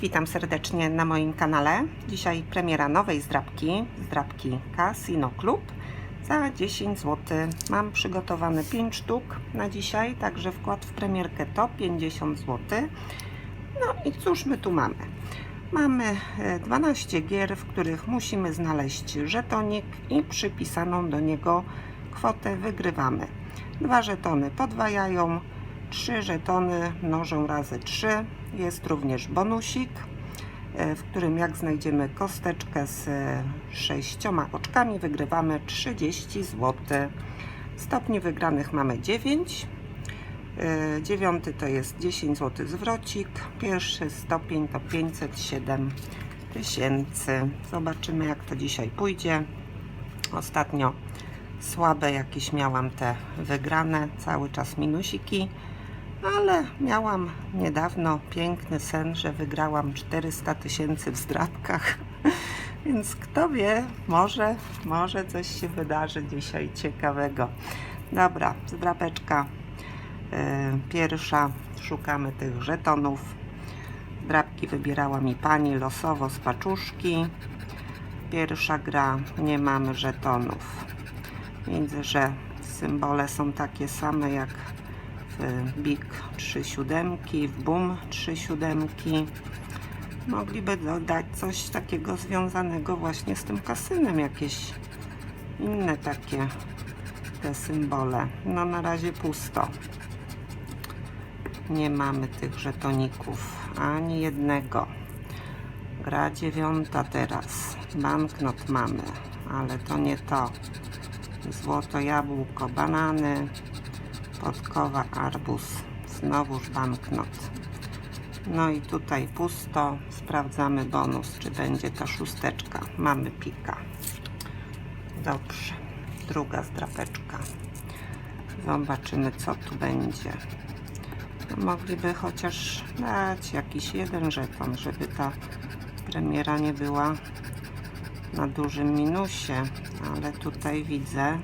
Witam serdecznie na moim kanale. Dzisiaj premiera nowej zdrabki, zdrabki Casino Club za 10 zł. Mam przygotowane 5 sztuk na dzisiaj, także wkład w premierkę to 50 zł. No i cóż my tu mamy? Mamy e, 12 gier, w których musimy znaleźć żetonik i przypisaną do niego kwotę wygrywamy. Dwa żetony podwajają, trzy żetony mnożą razy 3. Jest również bonusik, e, w którym jak znajdziemy kosteczkę z sześcioma oczkami, wygrywamy 30 zł. Stopni wygranych mamy 9. E, Dziewiąty to jest 10 zł zwrocik. Pierwszy stopień to 507 tysięcy. Zobaczymy jak to dzisiaj pójdzie. Ostatnio słabe jakieś miałam te wygrane, cały czas minusiki, ale miałam niedawno piękny sen, że wygrałam 400 tysięcy w zdrabkach. Więc kto wie, może, może coś się wydarzy dzisiaj ciekawego. Dobra, zdrapeczka e, pierwsza. Szukamy tych żetonów. Drapki wybierała mi pani losowo z paczuszki. Pierwsza gra, nie mamy żetonów. Widzę, że symbole są takie same jak Big 3 siódemki, w Boom 3 siódemki. Mogliby dodać coś takiego związanego właśnie z tym kasynem, jakieś inne takie te symbole. No na razie pusto. Nie mamy tych żetoników, ani jednego. Gra dziewiąta teraz. Banknot mamy, ale to nie to. Złoto jabłko, banany, podkowa, arbuz, znowuż banknot. No i tutaj pusto. Sprawdzamy bonus, czy będzie ta szósteczka. Mamy pika. Dobrze. Druga zdrapeczka. Zobaczymy, co tu będzie. Mogliby chociaż dać jakiś jeden żeton, żeby ta premiera nie była na dużym minusie, ale tutaj widzę,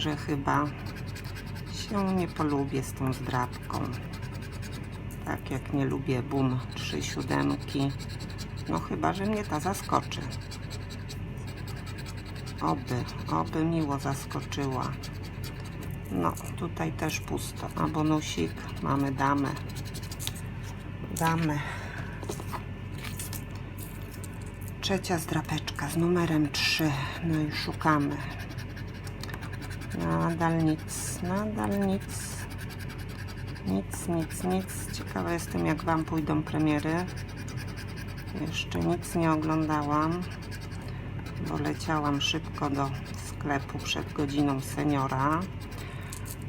że chyba się nie polubię z tą zdrabką. Tak jak nie lubię boom 3 siódemki. No chyba, że mnie ta zaskoczy. Oby, oby miło zaskoczyła. No, tutaj też pusto. A bonusik mamy damę. Damę. Trzecia zdrapeczka z numerem 3. No i szukamy. Nadal nic, nadal nic. Nic, nic, nic. Ciekawa jestem, jak Wam pójdą premiery. Jeszcze nic nie oglądałam, bo leciałam szybko do sklepu przed godziną seniora,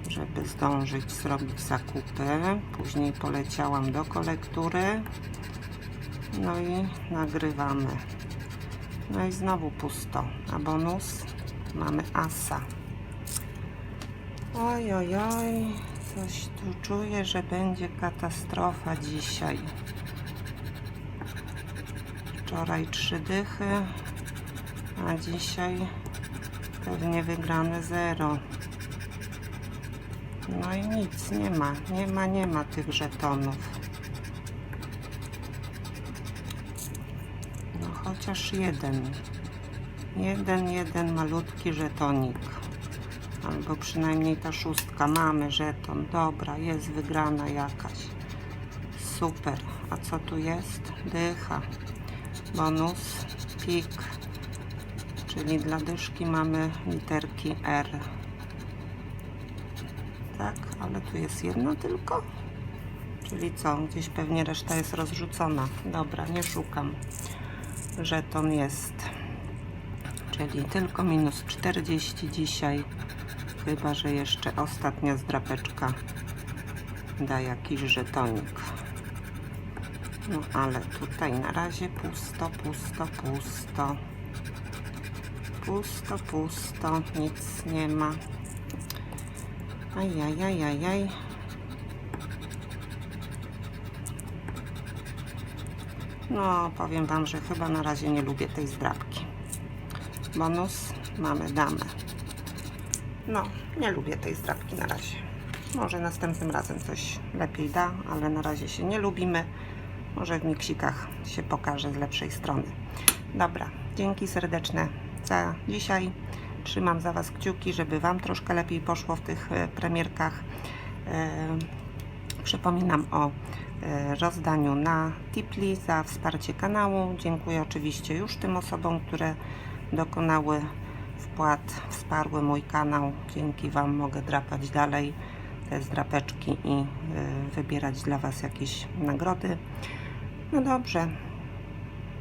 żeby zdążyć zrobić zakupy. Później poleciałam do kolektury. No i nagrywamy. No i znowu pusto. A bonus mamy asa. Oj, oj, oj. Coś tu czuję, że będzie katastrofa dzisiaj. Wczoraj trzy dychy, a dzisiaj pewnie wygrane zero. No i nic, nie ma, nie ma, nie ma tych żetonów. No chociaż jeden. Jeden, jeden malutki żetonik. Albo przynajmniej ta szóstka. Mamy żeton. Dobra, jest wygrana jakaś. Super. A co tu jest? Dycha. Bonus. Pik. Czyli dla dyszki mamy literki R. Tak, ale tu jest jedna tylko. Czyli co? Gdzieś pewnie reszta jest rozrzucona. Dobra, nie szukam. Żeton jest. Czyli tylko minus 40 dzisiaj. Chyba, że jeszcze ostatnia zdrapeczka da jakiś żetonik. No ale tutaj na razie pusto, pusto, pusto. Pusto, pusto, nic nie ma. Ajajajajaj. No, powiem Wam, że chyba na razie nie lubię tej zdrabki. Bonus mamy damę. No, nie lubię tej zdrabki na razie. Może następnym razem coś lepiej da, ale na razie się nie lubimy. może w miksikach się pokaże z lepszej strony. Dobra, dzięki serdeczne za dzisiaj. Trzymam za Was kciuki, żeby Wam troszkę lepiej poszło w tych e, premierkach. E, Przypominam o e, rozdaniu na Tipli za wsparcie kanału. Dziękuję oczywiście już tym osobom, które dokonały wpłat, wsparły mój kanał. Dzięki Wam mogę drapać dalej te zdrapeczki i e, wybierać dla Was jakieś nagrody. No dobrze.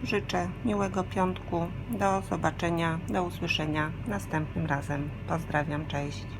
Życzę miłego piątku. Do zobaczenia, do usłyszenia następnym razem. Pozdrawiam, cześć.